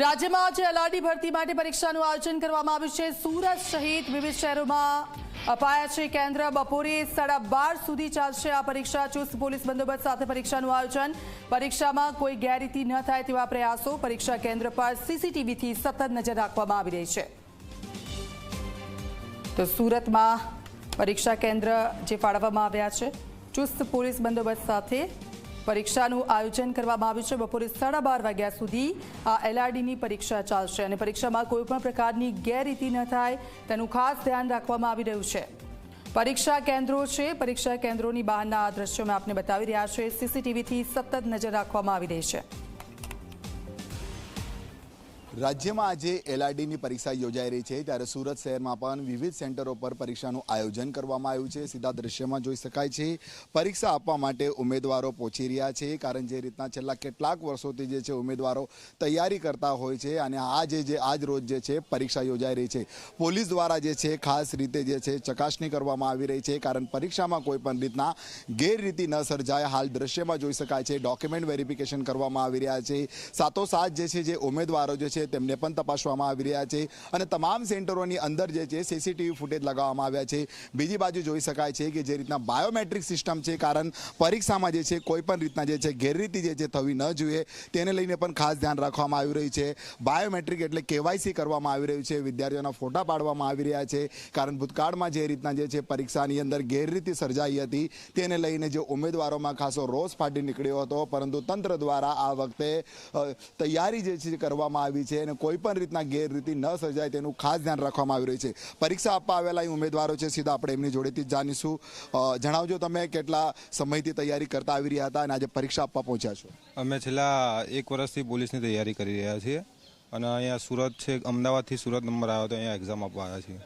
રાજ્યમાં આજે અલાડી ભરતી માટે પરીક્ષાનું આયોજન કરવામાં આવ્યું છે. સુરત સહિત વિવિધ શહેરોમાં અપાયા છે કેન્દ્ર. બપોરે સાડા બાર સુધી ચાલશે આ પરીક્ષા. ચુસ્ત પોલીસ બંદોબસ્ત સાથે પરીક્ષાનું આયોજન. પરીક્ષામાં કોઈ ગેરરીતિ ન થાય તેવા પ્રયાસો પરીક્ષા કેન્દ્ર પર સીસીટીવીથી સતત નજર રાખવામાં આવી રહી છે. તો સુરતમાં પરીક્ષા કેન્દ્ર જે ફાળવવામાં આવ્યા છે, ચુસ્ત પોલીસ બંદોબસ્ત સાથે પરીક્ષાનું આયોજન કરવામાં આવ્યું છે. બપોરે સાડા બાર વાગ્યા સુધી આ એલઆરડીની પરીક્ષા ચાલશે અને પરીક્ષામાં કોઈપણ પ્રકારની ગેરરીતિ ન થાય તેનું ખાસ ધ્યાન રાખવામાં આવી રહ્યું છે. પરીક્ષા કેન્દ્રો છે. પરીક્ષા કેન્દ્રોની બહારના આ દ્રશ્યો મેં આપને બતાવી રહ્યા છે. સીસીટીવીથી સતત નજર રાખવામાં આવી રહી છે. રાજ્યમાં આજે એલઆરડીની પરીક્ષા યોજાઈ રહી છે. ત્યારે સુરત શહેરમાં પણ વિવિધ સેન્ટરો પર પરીક્ષાનું આયોજન કરવામાં આવ્યું છે. સીધા દ્રશ્યમાં જોઈ શકાય છે. પરીક્ષા આપવા માટે ઉમેદવારો પહોંચી રહ્યા છે, કારણ જે રીતના છેલ્લા કેટલાક વર્ષોથી જે છે ઉમેદવારો તૈયારી કરતા હોય છે અને આજે જે આજ રોજ જે છે પરીક્ષા યોજાઈ રહી છે. પોલીસ દ્વારા જે છે ખાસ રીતે જે છે ચકાસણી કરવામાં આવી રહી છે, કારણ પરીક્ષામાં કોઈ પણ રીતના ગેરરીતિ ન સર્જાય. હાલ દ્રશ્યમાં જોઈ શકાય છે, ડોક્યુમેન્ટ વેરિફિકેશન કરવામાં આવી રહ્યા છે. સાથોસાથ જે છે જે ઉમેદવારો જે છે તેમને પણ તપાસવામાં આવી રહ્યા છે અને તમામ સેન્ટરોની અંદર જે છે, સીસીટીવી ફૂટેજ લગાવવામાં આવ્યા છે. બીજી બાજુ જોઈ શકાય છે કે જે રીતના બાયોમેટ્રિક સિસ્ટમ છે, કારણ પરીક્ષામાં જે છે, કોઈ પણ રીતના જે છે, ગેરરીતિ જે છે, થવી ન જોઈએ. તેને લઈને પણ ખાસ ધ્યાન રાખવામાં આવી રહ્યું છે. બાયોમેટ્રિક એટલે કેવાયસી કરવામાં આવી રહ્યું છે. વિદ્યાર્થીઓના ફોટા પાડવામાં આવી રહ્યા છે. કારણ ભૂતકાળમાં જે રીતના જે છે, પરીક્ષાની અંદર ગેરરીતિ સર્જાઈ હતી. તેને લઈને જે ઉમેદવારોમાં ખાસો રોષ ફાટી નીકળ્યો હતો. પરંતુ તંત્ર દ્વારા આ વખતે તૈયારી જે છે, કરવામાં આવી છે અને કોઈ પણ રીતના ગેરરીતિ ન સર્જાય તેનું ખાસ ધ્યાન રાખવામાં આવી રહ્યું છે. પરીક્ષા આપવા આવેલા અહીં ઉમેદવારો છે સીધા આપણે એમની જોડેથી જ જાણીશું. જણાવજો તમે કેટલા સમયથી તૈયારી કરતા આવી રહ્યા હતા અને આજે પરીક્ષા આપવા પહોંચ્યા છો. અમે છેલ્લા એક વર્ષથી પોલીસની તૈયારી કરી રહ્યા છીએ અને અહીંયા સુરત છે અમદાવાદથી સુરત નંબર આવ્યો તો અહીંયા એક્ઝામ આપવા આવ્યા છીએ.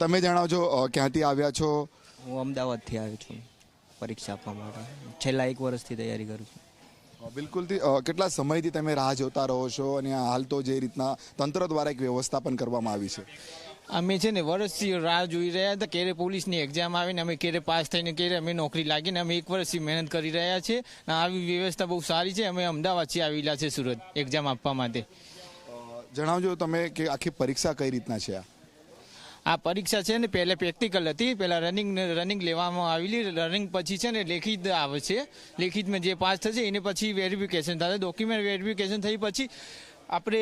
તમે જણાવજો ક્યાંથી આવ્યા છો? હું અમદાવાદથી આવ્યો છું પરીક્ષા આપવા માટે. છેલ્લા એક વર્ષથી તૈયારી કરું છું. બિલકુલથી કેટલા સમયથી તમે રાહ જોતા રહો છો અને હાલ તો જે રીતના તંત્ર દ્વારા એક વ્યવસ્થા પણ કરવામાં આવી છે? અમે છે ને વર્ષથી રાહ જોઈ રહ્યા હતા ક્યારે પોલીસની એક્ઝામ આવીને અમે ક્યારે પાસ થઈને ક્યારે અમે નોકરી લાગીને અમે એક વર્ષથી મહેનત કરી રહ્યા છે અને આવી વ્યવસ્થા બહુ સારી છે અમે અમદાવાદથી આવેલા છે સુરત એક્ઝામ આપવા માટે. જણાવજો તમે કે આખી પરીક્ષા કઈ રીતના છે આ? આ પરીક્ષા છે ને પહેલાં પ્રેક્ટિકલ હતી. પહેલાં રનિંગ રનિંગ લેવામાં આવેલી. રનિંગ પછી છે ને લેખિત આવે છે. લેખિતમાં જે પાસ થશે એને પછી વેરિફિકેશન થશે. ડોક્યુમેન્ટ વેરિફિકેશન થઈ પછી આપણે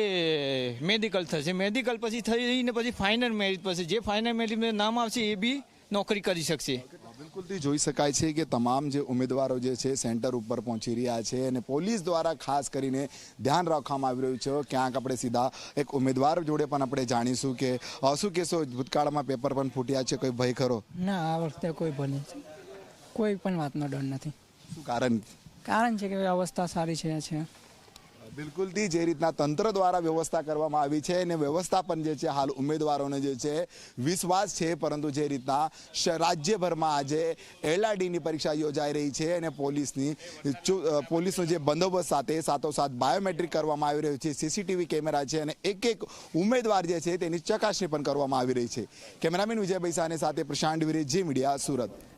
મેડિકલ થશે. મેડિકલ પછી થઈને પછી ફાઇનલ મેરિટ પછી જે ફાઇનલ મેરિટમાં નામ આવશે એ બી નોકરી કરી શકશે. બિલકુલથી જોઈ શકાય છે કે તમામ જે ઉમેદવારો જે છે સેન્ટર ઉપર પહોંચી રહ્યા છે અને પોલીસ દ્વારા ખાસ કરીને ધ્યાન રાખવામાં આવી રહ્યું છે. ક્યાંક આપણે સીધા એક ઉમેદવાર જોડે પણ આપણે જાણીશું કે શું કહેશો? ભૂતકાળમાં પેપર પણ ફૂટ્યા છે? કોઈ ભય ખરો? ના આ વખતે કોઈ ભય નથી. કોઈ પણ વાતનો ડર નથી. શું કારણ? કારણ છે કે અવસ્થા સારી છે છે. બિલકુલથી જે રીતના તંત્ર દ્વારા વ્યવસ્થા કરવામાં આવી છે અને વ્યવસ્થા પણ જે છે, હાલ ઉમેદવારોને જે છે, વિશ્વાસ છે, પરંતુ જે રીતના રાજ્યભરમાં આજે એલઆરડીની પરીક્ષા યોજાઈ રહી છે અને પોલીસની પોલીસનો જે બંદોબસ્ત સાથે સાથોસાથ બાયોમેટ્રિક કરવામાં આવી રહ્યું છે, સીસીટીવી કેમેરા છે અને એક એક ઉમેદવાર જે છે, તેની ચકાસણી પણ કરવામાં આવી રહી છે. કેમેરામેન વિજય બૈસાની સાથે પ્રશાંત વિરે જી મીડિયા સુરત.